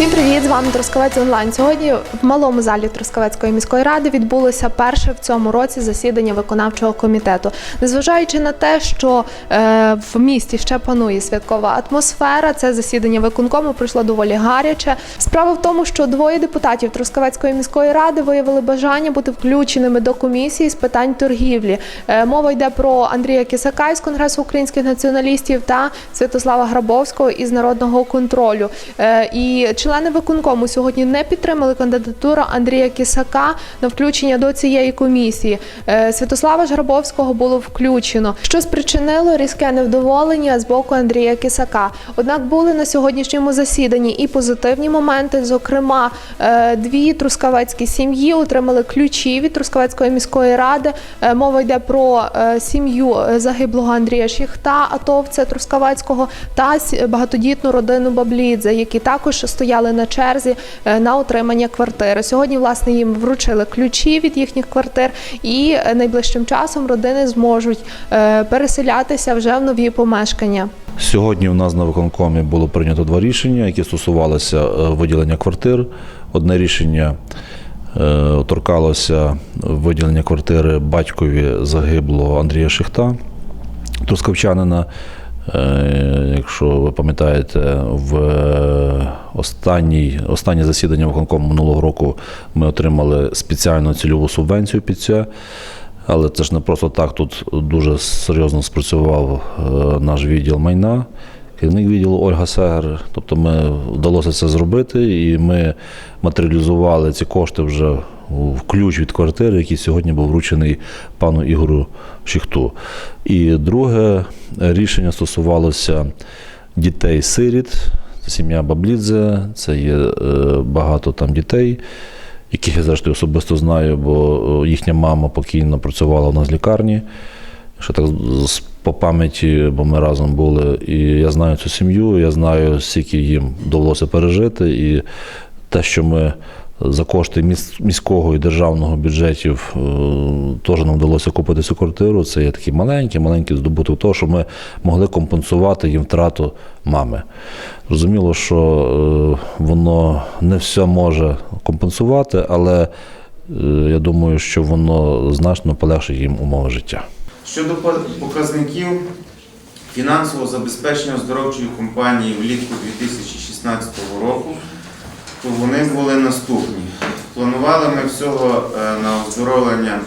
Всім привіт! З вами Трускавець Онлайн. Сьогодні в малому залі Трускавецької міської ради відбулося перше в цьому році засідання виконавчого комітету. Незважаючи на те, що е, в місті ще панує святкова атмосфера, це засідання виконкому пройшло доволі гаряче. Справа в тому, що двоє депутатів Трускавецької міської ради виявили бажання бути включеними до комісії з питань торгівлі. Е, мова йде про Андрія Кисака із Конгресу українських націоналістів та Святослава Грабовського із народного контролю. Е, і члени виконкому сьогодні не підтримали кандидатуру Андрія Кисака на включення до цієї комісії. Е, Святослава ж Грабовського було включено, що спричинило різке невдоволення з боку Андрія Кисака. Однак були на сьогоднішньому засіданні і позитивні моменти. Зокрема, е, дві трускавецькі сім'ї отримали ключі від Трускавецької міської ради. Е, Мова йде про сім'ю загиблого Андрія Шіхта, атовця Трускавецького, та багатодітну родину Баблідзе, які також стояли на черзі е, на отримання квартири. Сьогодні, власне, їм вручили ключі від їхніх квартир, і е, найближчим часом родини зможуть е, переселятися вже в нові помешкання. Сьогодні у нас на виконкомі було прийнято два рішення, які стосувалися виділення квартир. Одне рішення торкалося виділення квартири батькові загиблого Андрія Шихта, трускавчанина. Е, Якщо ви пам'ятаєте, в е, останній, останнє засідання виконкому минулого року ми отримали спеціальну цільову субвенцію під це. Але це ж не просто так. Тут дуже серйозно спрацював е, наш відділ майна, керівник відділу Ольга Сегер. Тобто ми вдалося це зробити, і ми матеріалізували ці кошти вже ключ від квартири, який сьогодні був вручений пану Ігорю Шіхту. І друге рішення стосувалося дітей-сиріт. Це сім'я Баблідзе, це є е, багато там дітей яких я зрештою особисто знаю, бо е, їхня мама покійно працювала у нас в лікарні. Ще так по пам'яті, бо ми разом були. І я знаю цю сім'ю, я знаю, скільки їм довелося пережити. І те, що ми за кошти міського і державного бюджетів е, теж нам вдалося купити цю квартиру. Це є такий маленький, маленький здобуток того, що ми могли компенсувати їм втрату мами. Зрозуміло, що е, воно не все може компенсувати, але е, я думаю, що воно значно полегшить їм умови життя. Щодо показників фінансового забезпечення оздоровчої компанії влітку 2016 року, то вони були наступні. Планували ми всього е, на оздоровлення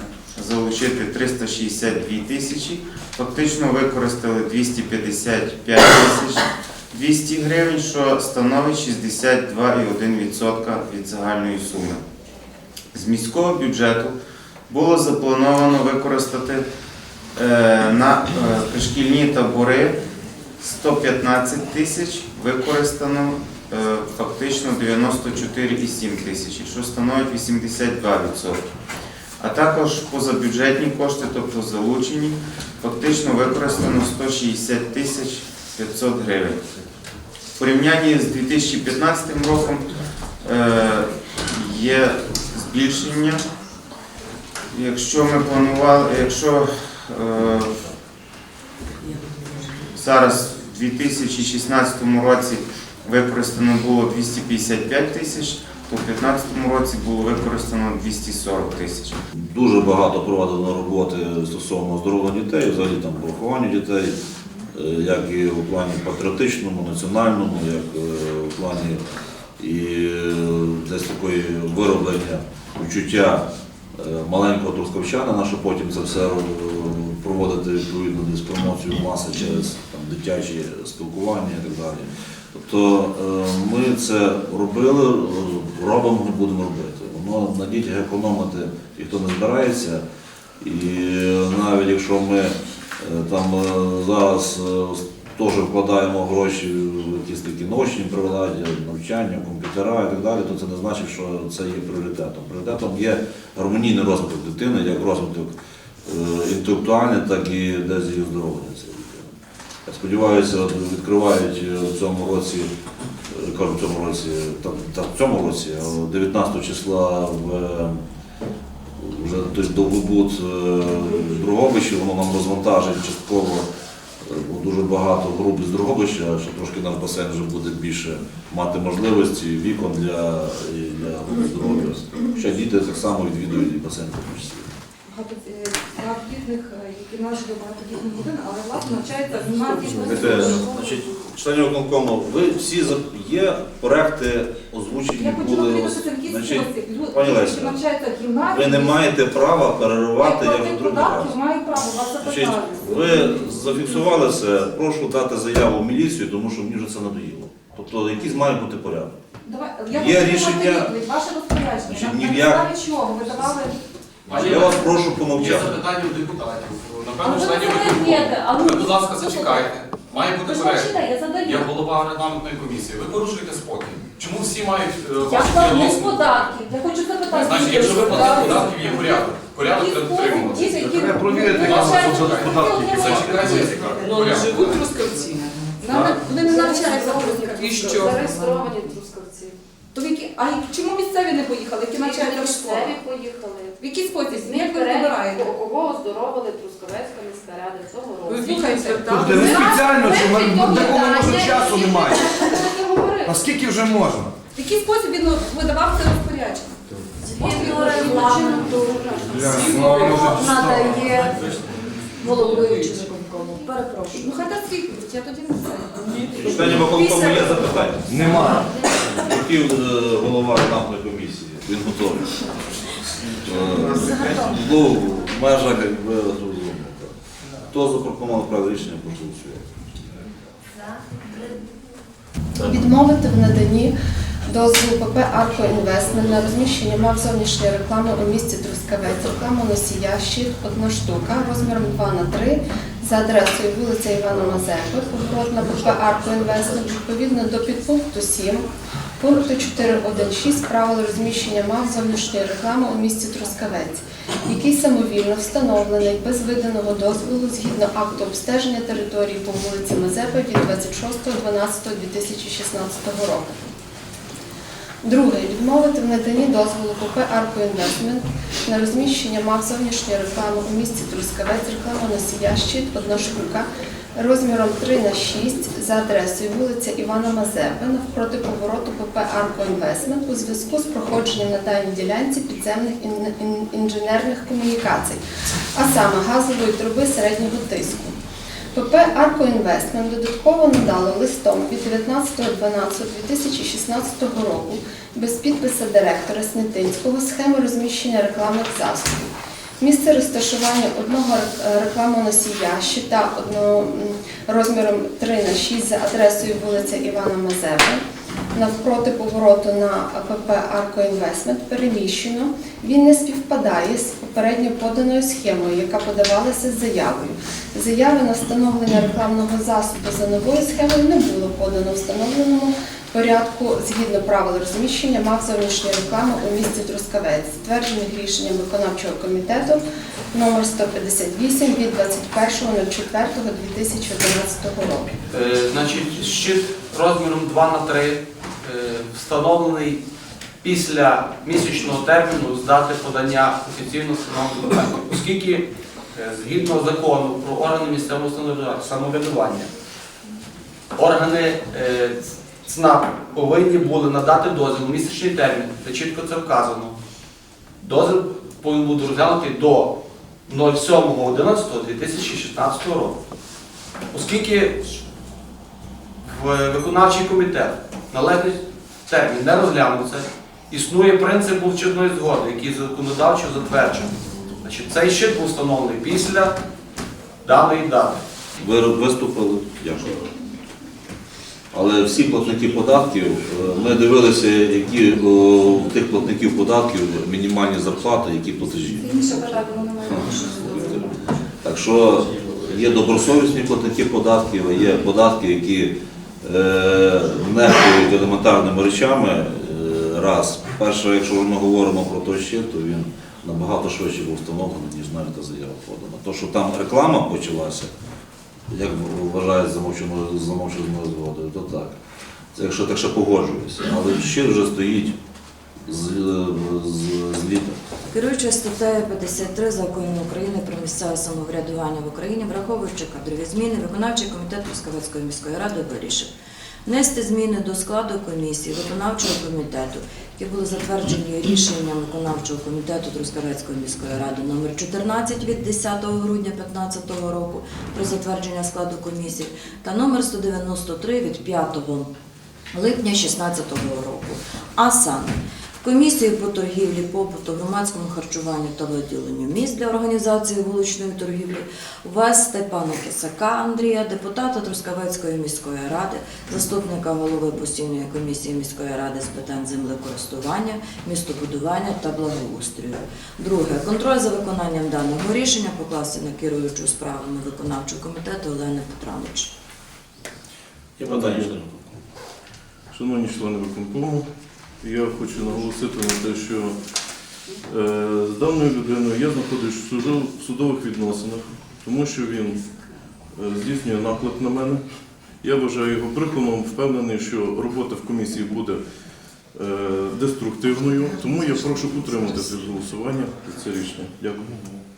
залучити 362 тисячі, фактично використали 255 тисяч 200 гривень, що становить 62,1% від загальної суми. З міського бюджету було заплановано використати е, на е, пришкільні табори 115 тисяч, використано фактично 94,7 тисячі, що становить 82%. А також позабюджетні кошти, тобто залучені, фактично використано 160 тисяч 500 гривень. В порівнянні з 2015 роком е, є збільшення. Якщо ми планували, якщо е, зараз в 2016 році використано було 255 тисяч, то в 2015 році було використано 240 тисяч. Дуже багато проведено роботи стосовно оздоровлення дітей, взагалі там по вихованню дітей, е, як і в плані патріотичному, національному, як е, в плані і е, десь такої вироблення почуття маленького трускавчанина, що потім це все проводити відповідно десь промоцію маси через там, дитячі спілкування і так далі. Тобто е, ми це робили, робимо будемо робити. Воно на дітях економити ніхто не збирається. І навіть якщо ми е, там е, зараз теж вкладаємо гроші в якісь такі наочні приладдя, навчання, комп'ютера і так далі, то це не значить, що це є пріоритетом. Пріоритетом є гармонійний розвиток дитини, як розвиток інтелектуальний, так і десь її оздоровлення цієї дитини. Я сподіваюся, відкривають е, в цьому році, е, кажу в цьому році, та, та в цьому році, 19 числа в е, вже той довгобут Дрогобичі, воно нам розвантажить частково дуже багато груп з Дрогобища, що трошки наш басейн вже буде більше мати можливості, вікон для, для груп з Дрогобища. Ще діти так само відвідують і басейн Дрогобища. багато е, багатодітних, багатодітних але власне з значить, членів виконкому, ви всі за- є проекти озвучені Я були. Значить, пані Леся, гімназії, ви не маєте права переривати, я вже другий раз. податки, право вас Значить, запитати. ви зафіксували це, прошу дати заяву в міліцію, тому що мені вже це надоїло. Тобто якийсь має бути порядок. Давай, я Є хочу рішення- відповідь, ваше розпорядження. Значить, На ні в як- підставі чого ви давали? Я вас прошу Є помовчати. запитання у депутатів. Напевно, ви членів а ви- Ви, будь ласка, зачекайте. Має Ви бути ж порядок. почитайте, я задаю. Я голова регламентної комісії. Ви порушуєте спокій. Чому всі мають е, Я платник діалоги? податків. Я хочу запитати. Значить, якщо ви платите податків, є порядок. Порядок треба дотримуватися. Треба провірити, як податки. Зачекайте, зачекайте. Ну, не Порядок. живуть трускавці. Нам- Вони не навчаються в Трускавці. І що? Зареєстровані трускавці. То в які, а чому місцеві не поїхали, які навчаються в школах? Місцеві поїхали. В який спосіб? З них Як ви перелік, вибираєте? кого оздоровили Трускавецька міська рада цього року. Ви Слухайте, Тобто не спеціально, що ми такого може часу немає. Наскільки вже можна? В який спосіб він видавав це розпорядження? Згідно регламенту Ну, надає головуючий виконкому. Перепрошую. Ну хай дасть відповідь, я тоді не знаю. Членів виконкому є запитання. Нема. Хотів е, голова регламентної комісії, він готовий. Е, Ну, в межах якби розумно. Хто запропонував проект рішення, прошу. Відмовити в наданні дозволу ПП «Арко Інвестмент» на розміщення мав зовнішньої реклами у місті Трускавець. Реклама носія щит одна штука розміром 2 на 3 за адресою вулиця Івана Мазепи, поворот на ПП «Арко Інвестмент» відповідно до підпункту 7 пункту 4.1.6 правил розміщення мав зовнішньої реклами у місті Трускавець, який самовільно встановлений без виданого дозволу згідно акту обстеження території по вулиці Мазепи від 26.12.2016 року. Друге. Відмовити в наданні дозволу КП «Арко Інвестмент» на розміщення мав зовнішньої реклами у місті Трускавець, реклама носія щит одна штука розміром 3 на 6 за адресою вулиця Івана Мазепи навпроти повороту ПП «Арко Інвестмент» у зв'язку з проходженням на даній ділянці підземних ін- ін- інженерних комунікацій, а саме газової труби середнього тиску. ПП «Арко Інвестмент» додатково надало листом від 19.12.2016 року без підписа директора Снитинського схеми розміщення рекламних засобів. Місце розташування одного рек- рекламоносія щита одного розміром 3 на 6 за адресою вулиця Івана Мазепи навпроти повороту на ПП «Арко Інвестмент» переміщено. Він не співпадає з попередньо поданою схемою, яка подавалася з заявою. Заяви на встановлення рекламного засобу за новою схемою не було подано встановленому порядку згідно правил розміщення мав зовнішньої реклами у місті Трускавець, затверджених рішенням виконавчого комітету номер 158 від 21.04.2011 року. Е, Значить, щит розміром 2 на 3 е, встановлений після місячного терміну з дати подання офіційно встановленого питання. Оскільки е, згідно закону про органи місцевого самоврядування, органи е, ЦНАП повинні були надати дозвіл у місячний термін, де чітко це вказано. Дозвіл повинен бути розглянутий до 07.11.2016 року. Оскільки в виконавчий комітет належний термін не розглянувся, існує принцип мовчазної згоди, який законодавчо затверджений. Значить, цей щит був встановлений після даної дати. Ви виступили, дякую. Але всі платники податків, е, ми дивилися, які у тих платників податків мінімальні зарплати, які платежі. Так що є добросовісні платники податків, є податки, які е, нехтують елементарними речами. Е, раз. Перше, якщо ми говоримо про той щит, то він набагато швидше був встановлений, ніж навіть заява подана. То, що там реклама почалася, як вважають замовченою замовченою згодою, то так. Це якщо так ще погоджуюся. Але щит вже стоїть з, з, з літа. Керуючи статтею 53 закону України про місцеве самоврядування в Україні, враховуючи кадрові зміни, виконавчий комітет Трускавецької міської ради вирішив внести зміни до складу комісії виконавчого комітету, які були затверджені рішенням виконавчого комітету Трускавецької міської ради номер 14 від 10 грудня 2015 року про затвердження складу комісії та номер 193 від 5 липня 2016 року. А саме комісію по торгівлі, побуту, громадському харчуванню та виділенню місць для організації вуличної торгівлі ввести пана Кисака Андрія, депутата Трускавецької міської ради, заступника голови постійної комісії міської ради з питань землекористування, містобудування та благоустрою. Друге, контроль за виконанням даного рішення покласти на керуючу справами виконавчого комітету Олени Петрович. Є питання? Шановні члени виконкому, я хочу наголосити на те, що е, з даною людиною я знаходжусь в судов- в судових відносинах, тому що він е, здійснює наклеп на мене. Я вважаю його брехуном, впевнений, що робота в комісії буде е, деструктивною, тому я прошу утриматися від голосування за це рішення. Дякую.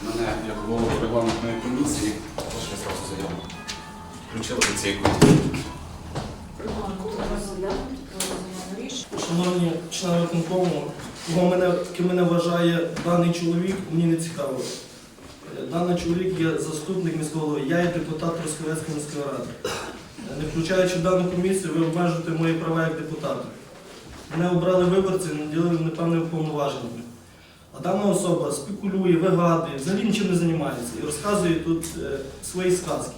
Мене як голову регламентної комісії, прошу я зразу. Включили до цієї комісії. Шановні члени виконкому, кого мене, ким мене вважає даний чоловік, мені не цікаво. Е, Даний чоловік є заступник міського голови, я є депутат Трускавецької міської ради. Е, Не включаючи дану комісію, ви обмежуєте мої права як депутата. Мене обрали виборці, наділили непевними повноваженнями. А дана особа спекулює, вигадує, взагалі нічим не займається і розказує тут е, свої сказки.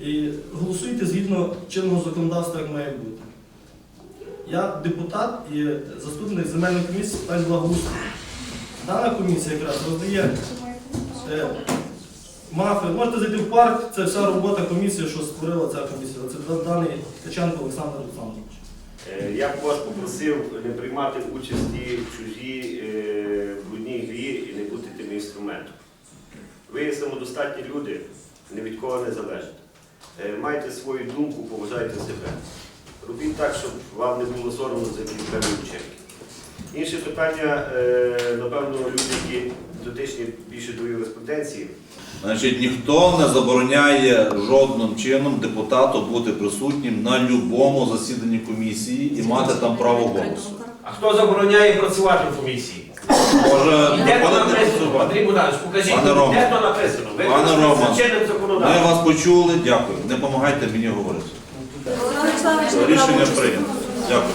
І голосуйте згідно чинного законодавства, як має бути. Я депутат і заступник земельної комісії з питань благоустрою. Дана комісія якраз роздає е, мафи. Можете зайти в парк, це вся робота комісії, що створила ця комісія. Це даний Ткаченко Олександр Олександрович. Е, Я б вас попросив не приймати участі в чужій е, брудній грі і не бути тим інструментом. Ви самодостатні люди, ні від кого не залежите. Е, Майте свою думку, поважайте себе. Робіть так, щоб вам не було соромно за якісь певні вчинки. Інше питання, е, напевно, люди, які дотичні більше до юриспруденції, Значить, ніхто не забороняє жодним чином депутату бути присутнім на будь-якому засіданні комісії і мати там право голосу. А хто забороняє працювати в комісії? Може, Де то написано? Андрій Богданович, покажіть, Пане Рома. де то написано? Ви Пане Рома, Ми вас почули, дякую. Не допомагайте мені говорити. Рішення прийнято. Дякую.